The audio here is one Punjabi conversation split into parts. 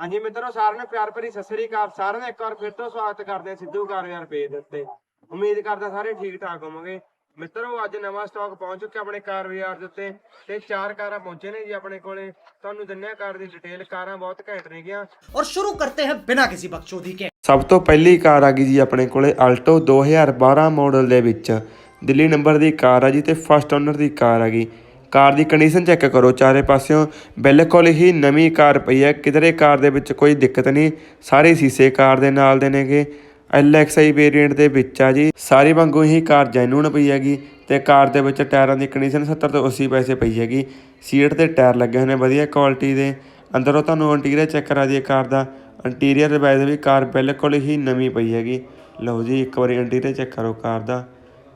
ਹਾਂਜੀ ਮਿੱਤਰੋ ਸਾਰਿਆਂ ਨੂੰ ਪਿਆਰ ਭਰੀ ਸਤਿ ਸ੍ਰੀ ਅਕਾਲ ਸਾਰਿਆਂ ਦਾ ਇੱਕ ਵਾਰ ਫਿਰ ਤੋਂ ਸਵਾਗਤ ਕਰਦੇ ਹਾਂ ਸਿੱਧੂ ਕਾਰ ਯਾਰ ਪੇਜ ਦੇ ਉੱਤੇ ਉਮੀਦ ਕਰਦਾ ਸਾਰੇ ਠੀਕ ਠਾਕ ਹੋਵੋਗੇ ਮਿੱਤਰੋ ਅੱਜ ਨਵਾਂ ਸਟਾਕ ਪਹੁੰਚ ਚੁੱਕਿਆ ਆਪਣੇ ਕਾਰ ਬਾਜ਼ਾਰ ਦੇ ਉੱਤੇ ਤੇ ਚਾਰ ਕਾਰਾਂ ਪਹੁੰਚੇ ਨੇ ਜੀ ਆਪਣੇ ਕੋਲੇ ਤੁਹਾਨੂੰ ਦਿੰਨੇ ਆ ਕਾਰ ਦੀ ਡਿਟੇਲ ਕਾਰਾਂ ਬਹੁਤ ਘੈਂਟ ਨੇਗੀਆਂ और शुरू करते हैं बिना किसी बकचोदी के ਸਭ ਤੋਂ ਪਹਿਲੀ ਕਾਰ ਆ ਗਈ ਜੀ ਆਪਣੇ ਕੋਲੇ ਆਲਟੋ 2012 ਮਾਡਲ ਦੇ ਵਿੱਚ ਦਿੱਲੀ ਨੰਬਰ ਦੀ ਕਾਰ ਆ ਜੀ ਤੇ ਫਸਟ ਓਨਰ ਦੀ ਕਾਰ ਆ ਗਈ ਕਾਰ ਦੀ ਕੰਡੀਸ਼ਨ ਚੈੱਕ ਕਰੋ, ਚਾਰੇ ਪਾਸਿਓਂ ਬਿਲਕੁਲ ਹੀ ਨਵੀਂ ਕਾਰ ਪਈ ਹੈ। ਕਿਧਰੇ ਕਾਰ ਦੇ ਵਿੱਚ ਕੋਈ ਦਿੱਕਤ ਨਹੀਂ। ਸਾਰੇ ਸੀਸੇ ਕਾਰ ਦੇ ਨਾਲ ਦੇ ਨੇਗੇ। LXI ਵੇਰੀਐਂਟ ਦੇ ਵਿੱਚ ਆ ਜੀ। ਸਾਰੀ ਵਾਂਗੂ ਹੀ ਕਾਰ ਜੈਨੂਨ ਪਈ ਹੈਗੀ ਤੇ ਕਾਰ ਦੇ ਵਿੱਚ ਟਾਇਰਾਂ ਦੀ ਕੰਡੀਸ਼ਨ 70 ਤੋਂ 80 ਪੈਸੇ ਪਈ ਹੈਗੀ। ਸੀਟ ਤੇ ਟਾਇਰ ਲੱਗੇ ਹੋਏ ਨੇ ਵਧੀਆ ਕੁਆਲਿਟੀ ਦੇ। ਅੰਦਰੋਂ ਤੁਹਾਨੂੰ ਇੰਟੀਰੀਅਰ ਚੈੱਕ ਕਰਾ ਦਈਏ ਕਾਰ ਦਾ। ਇੰਟੀਰੀਅਰ ਵੈਸੇ ਵੀ ਕਾਰ ਬਿਲਕੁਲ ਹੀ ਨਵੀਂ ਪਈ ਹੈਗੀ। ਲਓ ਜੀ, ਇੱਕ ਵਾਰੀ ਇੰਟੀਰੀਅਰ ਚੈੱਕ ਕਰੋ ਕਾਰ ਦਾ।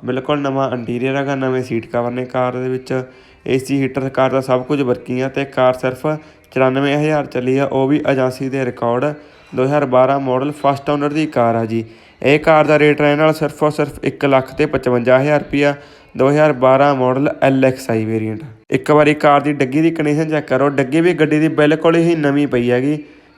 ਬਿਲਕੁਲ ਨਵਾਂ ਇੰਟੀਰੀਅਰ ਹੈਗਾ, ਨਵੇਂ ਸੀਟ ਕਵਰ ਨੇ ਕਾਰ ਦੇ ਵਿੱਚ। ਏਸੀ, ਹੀਟਰ ਕਾਰ ਦਾ ਸਭ ਕੁਝ ਵਰਕਿੰਗ ਆ ਤੇ ਕਾਰ ਸਿਰਫ 94000 ਚੱਲੀ ਆ, ਉਹ ਵੀ ਏਜੰਸੀ ਦੇ ਰਿਕਾਰਡ 2012 ਮਾਡਲ ਫਸਟ ਓਨਰ ਦੀ ਕਾਰ ਆ ਜੀ। ਇਹ ਕਾਰ ਦਾ ਰੇਟ ਰਹਿਣ ਨਾਲ ਸਿਰਫ ਔਰ ਸਿਰਫ 1 ਲੱਖ ਤੇ 55000 ਰੁਪਿਆ 2012 ਮਾਡਲ LXI ਵੇਰੀਐਂਟ ਇੱਕ ਵਾਰੀ ਕਾਰ ਦੀ ਡੱਗੀ ਦੀ ਕੰਡੀਸ਼ਨ ਚੈੱਕ ਕਰੋ, ਡੱਗੀ ਵੀ ਗੱਡੀ ਦੀ ਬਿਲਕੁਲ ਹੀ ਨਵੀਂ ਪਈ ਹੈਗੀ।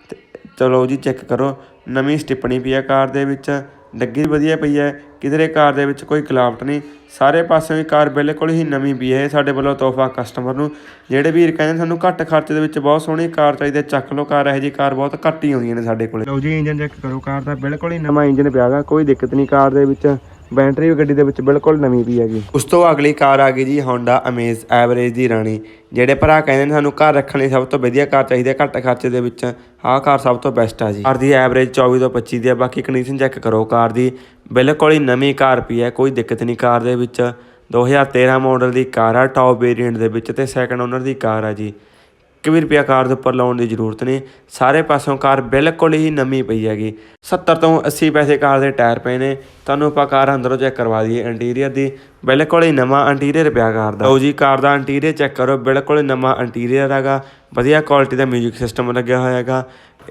ਤੇ ਚਲੋ ਜੀ ਚੈੱਕ ਕਰੋ, ਨਵੀਂ ਸਟਿਪਣੀ ਪਈ ਆ ਕਾਰ ਦੇ ਵਿੱਚ। ਡੱਗੀ ਵਧੀਆ ਪਈ ਹੈ। ਕਿਧਰੇ ਕਾਰ ਦੇ ਵਿੱਚ ਕੋਈ ਗਲਾਵਟ ਨਹੀਂ। ਸਾਰੇ ਪਾਸਿਓਂ ਹੀ ਕਾਰ ਬਿਲਕੁਲ ਹੀ ਨਵੀਂ ਪਈ ਹੈ। ਇਹ ਸਾਡੇ ਵੱਲੋਂ ਤੋਹਫਾ ਕਸਟਮਰ ਨੂੰ। ਜਿਹੜੇ ਵੀਰ ਕਹਿੰਦੇ ਸਾਨੂੰ ਘੱਟ ਖਰਚੇ ਦੇ ਵਿੱਚ ਬਹੁਤ ਸੋਹਣੀ ਕਾਰ ਚਾਹੀਦੀ ਹੈ। ਚੱਕ ਲਓ ਕਾਰ। ਇਹੋ ਜੀ ਕਾਰ ਬਹੁਤ ਘੱਟ ਹੀ ਆਉਂਦੀਆਂ ਨੇ ਸਾਡੇ ਕੋਲੇ। ਲਓ ਜੀ ਇੰਜਨ ਚੈੱਕ ਕਰੋ। ਕਾਰ ਦਾ ਬਿਲਕੁਲ ਹੀ ਨਵਾਂ ਇੰਜਨ ਪਿਆਗਾ ਕੋਈ ਦਿੱਕਤ ਨਹੀਂ ਕਾਰ ਦੇ ਵਿੱਚ। ਬੈਟਰੀ ਵੀ ਗੱਡੀ ਦੇ ਵਿੱਚ ਬਿਲਕੁਲ ਨਵੀਂ ਪਈ ਹੈਗੀ। ਉਸ ਤੋਂ ਅਗਲੀ ਕਾਰ ਆ ਗਈ ਜੀ Honda Amaze ਐਵਰੇਜ ਦੀ ਰਾਣੀ। ਜਿਹੜੇ ਭਰਾ ਕਹਿੰਦੇ ਨੇ ਸਾਨੂੰ ਘਰ ਰੱਖਣ ਲਈ ਸਭ ਤੋਂ ਵਧੀਆ ਕਾਰ ਚਾਹੀਦੀ ਹੈ, ਘੱਟ ਖਰਚੇ ਦੇ ਵਿੱਚ ਆਹ ਕਾਰ ਸਭ ਤੋਂ ਬੈਸਟ ਆ ਜੀ। ਕਾਰ ਦੀ ਐਵਰੇਜ 24 ਤੋਂ 25 ਦੀ ਹੈ ਬਾਕੀ ਕੰਡੀਸ਼ਨ ਚੈੱਕ ਕਰੋ ਕਾਰ ਦੀ। ਬਿਲਕੁਲ ਹੀ ਨਵੀਂ ਕਾਰ ਪਈ ਹੈ, ਕੋਈ ਦਿੱਕਤ ਨਹੀਂ ਕਾਰ ਦੇ ਵਿੱਚ। 2013 ਮਾਡਲ ਦੀ ਕਾਰ ਆ ਟੌਪ ਵੇਰੀਐਂਟ ਦੇ ਵਿੱਚ ਤੇ ਸੈਕੰਡ ਓਨਰ ਦੀ ਕਾਰ ਆ ਜੀ। ਇੱਕ ਵੀ ਰੁਪਿਆ ਕਾਰ ਦੇ ਉੱਪਰ ਲਾਉਣ ਦੀ ਜ਼ਰੂਰਤ ਨਹੀਂ। ਸਾਰੇ ਪਾਸੋਂ ਕਾਰ ਬਿਲਕੁਲ ਹੀ ਨਵੀਂ ਪਈ ਹੈਗੀ। 70 ਤੋਂ 80 ਪੈਸੇ ਕਾਰ ਦੇ ਟਾਇਰ ਪਏ ਨੇ। ਤੁਹਾਨੂੰ ਆਪਾਂ ਕਾਰ ਅੰਦਰੋਂ ਚੈੱਕ ਕਰਵਾ ਦਈਏ ਇੰਟੀਰੀਅਰ ਦੀ। ਬਿਲਕੁਲ ਹੀ ਨਵਾਂ ਇੰਟੀਰੀਅਰ ਪਿਆ ਕਾਰ ਦਾ। ਲਓ ਜੀ, ਕਾਰ ਦਾ ਇੰਟੀਰੀਅਰ ਚੈੱਕ ਕਰੋ। ਬਿਲਕੁਲ ਹੀ ਨਵਾਂ ਇੰਟੀਰੀਅਰ ਹੈਗਾ। ਵਧੀਆ ਕੁਆਲਿਟੀ ਦਾ 뮤직 ਸਿਸਟਮ ਲੱਗਿਆ ਹੋਇਆ ਹੈਗਾ।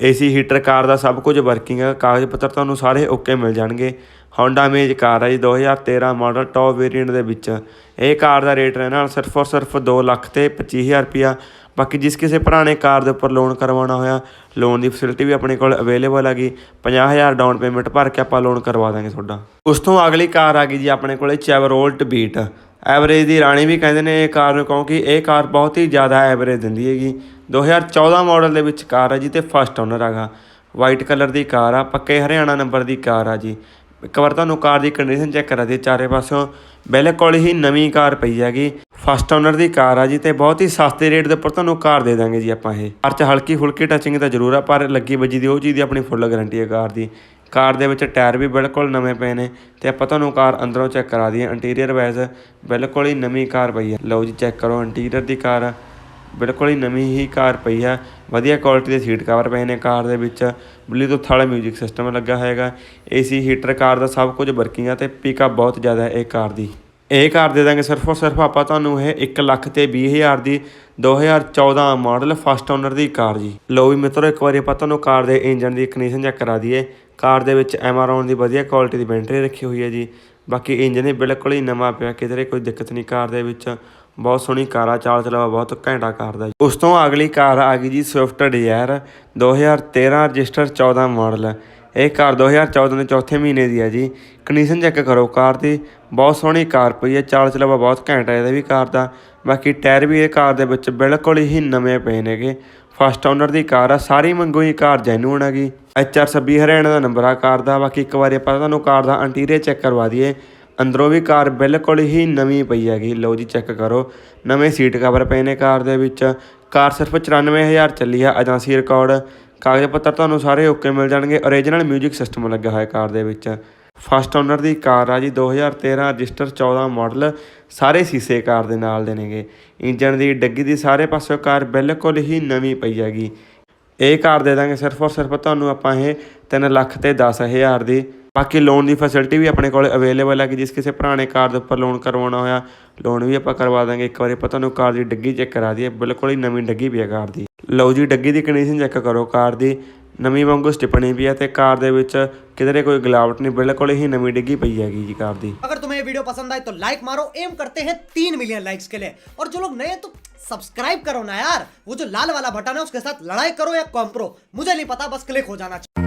ਏਸੀ ਹੀਟਰ ਕਾਰ ਦਾ ਸਭ ਕੁਝ ਵਰਕਿੰਗ ਹੈ ਕਾਗਜ਼ ਪੱਤਰ ਤੁਹਾਨੂੰ ਸਾਰੇ ਓਕੇ ਮਿਲ ਜਾਣਗੇ। Honda ਮੇਜ ਕਾਰ ਹੈ ਜੀ 2013 ਮਾਡਲ ਟੌਪ ਵੇਰੀਐਂਟ ਦੇ ਵਿੱਚ। ਇਹ ਕਾਰ ਦਾ ਰੇਟ ਰਹਿਣਾ ਨਾਲ ਸਿਰਫ ਔਰ ਸਿਰਫ 2 ਲੱਖ ਤੇ 25000 ਰੁਪਿਆ ਬਾਕੀ ਜਿਸ ਕਿਸੇ ਭਰਾ ਨੇ ਕਾਰ ਦੇ ਉੱਪਰ ਲੋਨ ਕਰਵਾਉਣਾ ਹੋਇਆ ਲੋਨ ਦੀ ਫੈਸਿਲਿਟੀ ਵੀ ਆਪਣੇ ਕੋਲ ਅਵੇਲੇਬਲ ਹੈਗੀ। 50000 ਡਾਊਨ ਪੇਮੈਂਟ ਭਰ ਕੇ ਆਪਾਂ ਲੋਨ ਕਰਵਾ ਦਾਂਗੇ ਤੁਹਾਡਾ। ਉਸ ਤੋਂ ਅਗਲੀ ਕਾਰ ਆ ਗਈ ਜੀ ਆਪਣੇ ਕੋਲੇ ਚੈਵਰੋਲਟ ਬੀਟ ਐਵਰੇਜ ਦੀ ਰਾਣੀ ਵੀ ਕਹਿੰਦੇ ਨੇ ਇਹ ਕਾਰ ਨੂੰ, ਕਿਉਂਕਿ ਇਹ ਕਾਰ ਬਹੁਤ ਹੀ ਜ਼ਿਆਦਾ ਐਵਰੇਜ ਦਿੰਦੀ ਹੈਗੀ। 2014 ਮਾਡਲ ਦੇ ਵਿੱਚ ਕਾਰ ਹੈ ਜੀ ਤੇ ਫਸਟ ਓਨਰ ਹੈਗਾ। ਵਾਈਟ ਕਲਰ ਦੀ ਕਾਰ ਆ, ਪੱਕੇ ਹਰਿਆਣਾ ਨੰਬਰ ਦੀ ਕਾਰ ਆ ਜੀ। ਇੱਕ ਵਾਰ ਤੁਹਾਨੂੰ ਕਾਰ ਦੀ ਕੰਡੀਸ਼ਨ ਚੈੱਕ ਕਰਾ ਦੇ ਚਾਰੇ ਪਾਸਿਓਂ। ਬਿਲਕੁਲ ਹੀ ਨਵੀਂ ਕਾਰ ਪਈ ਹੈਗੀ। ਫਸਟ ਓਨਰ ਦੀ ਕਾਰ ਆ ਜੀ ਤੇ ਬਹੁਤ ਹੀ ਸਸਤੇ ਰੇਟ ਦੇ ਉੱਪਰ ਤੁਹਾਨੂੰ ਕਾਰ ਦੇ ਦਾਂਗੇ ਜੀ ਆਪਾਂ ਇਹ। ਕਾਰ 'ਚ ਹਲਕੀ ਫੁਲਕੀ ਟੱਚਿੰਗ ਤਾਂ ਜ਼ਰੂਰ ਆ, ਪਰ ਲੱਗੀ ਵੱਜੀ ਦੀ ਉਹ ਚੀਜ਼ ਦੀ ਆਪਣੀ ਫੁੱਲ ਗਾਰੰਟੀ ਹੈ ਕਾਰ ਦੀ। ਕਾਰ ਦੇ ਵਿੱਚ ਟਾਇਰ ਵੀ ਬਿਲਕੁਲ ਨਵੇਂ ਪਏ ਨੇ ਤੇ ਆਪਾਂ ਤੁਹਾਨੂੰ ਕਾਰ ਅੰਦਰੋਂ ਚੈੱਕ ਕਰਾ ਦਈਏ। ਇੰਟੀਰੀਅਰ ਵਾਈਜ਼ ਬਿਲਕੁਲ ਹੀ ਨਵੀਂ ਕਾਰ ਪਈ ਹੈ। ਲਓ ਜੀ ਚੈੱਕ ਕਰੋ ਇੰਟੀਰੀਅਰ ਦੀ ਕਾਰ। ਬਿਲਕੁਲ ਹੀ ਨਵੀਂ ਹੀ ਕਾਰ ਪਈ ਹੈ। ਵਧੀਆ ਕੁਆਲਿਟੀ ਦੇ ਸੀਟ ਕਵਰ ਪਏ ਨੇ ਕਾਰ ਦੇ ਵਿੱਚ। ਬਲੂਟੁੱਥ ਵਾਲਾ ਮਿਊਜ਼ਿਕ ਸਿਸਟਮ ਲੱਗਾ ਹੋਏਗਾ। ਏਸੀ ਹੀਟਰ ਕਾਰ ਦਾ ਸਭ ਕੁਝ ਵਰਕਿੰਗ ਆ ਤੇ ਪਿਕਅਪ ਬਹੁਤ ਜ਼ਿਆਦਾ ਹੈ ਇਹ ਕਾਰ ਦੀ। ਇਹ ਕਾਰ ਦੇ ਦਾਂਗੇ ਸਿਰਫ ਔਰ ਸਿਰਫ ਆਪਾਂ ਤੁਹਾਨੂੰ ਇਹ 1 ਲੱਖ ਤੇ 20000 ਦੀ 2014 ਮਾਡਲ ਫਸਟ ਓਨਰ ਦੀ ਕਾਰ ਜੀ। ਲੋ ਵੀ ਮਿੱਤਰੋ, ਇੱਕ ਵਾਰੀ ਆਪਾਂ ਤੁਹਾਨੂੰ ਕਾਰ ਦੇ ਇੰਜਨ ਦੀ ਕੰਡੀਸ਼ਨ ਚੈੱਕ ਕਰਾ ਦਈਏ। ਕਾਰ ਦੇ ਵਿੱਚ ਐਮਾਰੋਨ ਦੀ ਵਧੀਆ ਕੁਆਲਿਟੀ ਦੀ ਬੈਟਰੀ ਰੱਖੀ ਹੋਈ ਹੈ ਜੀ। ਬਾਕੀ ਇੰਜਨ ਹੀ ਬਿਲਕੁਲ ਹੀ ਨਵਾਂ ਪਿਆ, ਕਿਧਰੇ ਕੋਈ ਦਿੱਕਤ ਨਹੀਂ ਕਾਰ ਦੇ ਵਿੱਚ। ਬਹੁਤ ਸੋਹਣੀ ਕਾਰ ਆ ਚਾਲ ਚਲਾਵਾ ਬਹੁਤ ਘੈਂਟਾ ਕਾਰ ਦਾ। ਉਸ ਤੋਂ ਅਗਲੀ ਕਾਰ ਆ ਗਈ ਜੀ ਸਵਿਫਟ ਡਿਜ਼ਾਇਰ 2013 ਰਜਿਸਟਰ 14 ਮਾਡਲ। ਇਹ ਕਾਰ 2014 ਦੇ ਚੌਥੇ ਮਹੀਨੇ ਦੀ ਹੈ ਜੀ। ਕੰਡੀਸ਼ਨ ਚੈੱਕ ਕਰੋ ਕਾਰ ਦੀ। ਬਹੁਤ ਸੋਹਣੀ ਕਾਰ ਪਈ ਹੈ ਚਾਲ ਚਲਾਵਾ ਬਹੁਤ ਘੈਂਟ ਹੈ ਇਹਦਾ ਵੀ ਕਾਰ ਦਾ। ਬਾਕੀ ਟਾਇਰ ਵੀ ਇਹ ਕਾਰ ਦੇ ਵਿੱਚ ਬਿਲਕੁਲ ਹੀ ਨਵੇਂ ਪਏ ਨੇਗੇ ਫਸਟ ਓਨਰ ਦੀ ਕਾਰ ਆ, ਸਾਰੀ ਮੰਗੋ ਹੀ ਕਾਰ ਜੈਨੂਨ ਹੈਗੀ HR26 ਹਰਿਆਣਾ ਦਾ ਨੰਬਰ ਆ ਕਾਰ ਦਾ। ਬਾਕੀ ਇੱਕ ਵਾਰੀ ਆਪਾਂ ਤੁਹਾਨੂੰ ਕਾਰ ਦਾ ਇੰਟੀਰੀਅਰ ਚੈੱਕ ਕਰਵਾ ਦਈਏ। ਅੰਦਰੋਂ ਵੀ ਕਾਰ ਬਿਲਕੁਲ ਹੀ ਨਵੀਂ ਪਈ ਹੈਗੀ। ਲਓ ਜੀ ਚੈੱਕ ਕਰੋ। ਨਵੇਂ ਸੀਟ ਕਵਰ ਪਏ ਨੇ ਕਾਰ ਦੇ ਵਿੱਚ। ਕਾਰ ਸਿਰਫ 94000 ਚੱਲੀ ਆ। ਏਜੰਸੀ ਰਿਕਾਰਡ ਕਾਗਜ਼ ਪੱਤਰ ਤੁਹਾਨੂੰ ਸਾਰੇ ਓਕੇ ਮਿਲ ਜਾਣਗੇ। ਓਰੀਜਨਲ 뮤직 ਸਿਸਟਮ ਲੱਗਾ ਹੋਇਆ ਕਾਰ ਦੇ ਵਿੱਚ। ਫਸਟ ਓਨਰ ਦੀ ਕਾਰ ਆ ਜੀ 2013 ਰਜਿਸਟਰ 14 ਮਾਡਲ। ਸਾਰੇ ਸੀਸੇ ਕਾਰ ਦੇ ਨਾਲ ਦੇ ਨੇਗੇ। ਇੰਜਨ ਦੀ, ਡੱਗੀ ਦੀ ਸਾਰੇ ਪਾਸਿਓਂ ਕਾਰ ਬਿਲਕੁਲ ਹੀ ਨਵੀਂ ਪਈ ਹੈਗੀ। ਇਹ ਕਾਰ ਦੇ ਦਾਂਗੇ ਸਿਰਫ ਔਰ ਸਿਰਫ ਤੁਹਾਨੂੰ ਆਪਾਂ ਇਹ 3 ਲੱਖ ਤੇ 10000 ਦੀ। ਬਾਕੀ ਲੋਨ ਦੀ ਫੈਸਿਲਿਟੀ ਵੀ ਆਪਣੇ ਕੋਲ ਅਵੇਲੇਬਲ ਹੈ ਕਿ ਜਿਸ ਕਿਸੇ ਭਰਾ ਨੇ ਕਾਰ ਦੇ ਉੱਪਰ ਲੋਨ ਕਰਵਾਉਣਾ ਹੋਇਆ ਲੋਨ ਵੀ ਆਪਾਂ ਕਰਵਾ ਦਾਂਗੇ ਇੱਕ ਵਾਰੀ ਆਪਾਂ ਤੁਹਾਨੂੰ ਕਾਰ ਦੀ ਡੱਗੀ ਚੈੱਕ ਕਰਾ ਦਈਏ ਬਿਲਕੁਲ ਹੀ ਨਵੀਂ ਡੱਗੀ ਪਈ ਹੈ ਕਾਰ ਦੀ ਲਓ ਜੀ ਡੱਗੀ ਦੀ ਕੰਡੀਸ਼ਨ ਚੈੱਕ ਕਰੋ ਕਾਰ ਦੀ ਨਵੀਂ ਵਾਂਗੂ ਸਟਿਪਣੀ ਵੀ ਹੈ ਤੇ ਕਾਰ ਦੇ ਵਿੱਚ ਕਿਧਰੇ ਕੋਈ ਗਲਾਵਟ ਨਹੀਂ ਬਿਲਕੁਲ ਹੀ ਨਵੀਂ ਡਿੱਗੀ ਪਈ ਹੈਗੀ ਜੀ ਕਾਰ ਦੀ अगर तुम्हें तुम्हें ये वीडियो पसंद आए तो लाइक मारो एम करते हैं तीन मिलियन लाइक्स के लिए और जो लोग नए हैं तो सब्सक्राइब करो ना यार वो जो लाल वाला बटन है उसके साथ लड़ाई करो या कॉम्प्रो मुझे नहीं पता बस क्लिक हो जाना चाहिए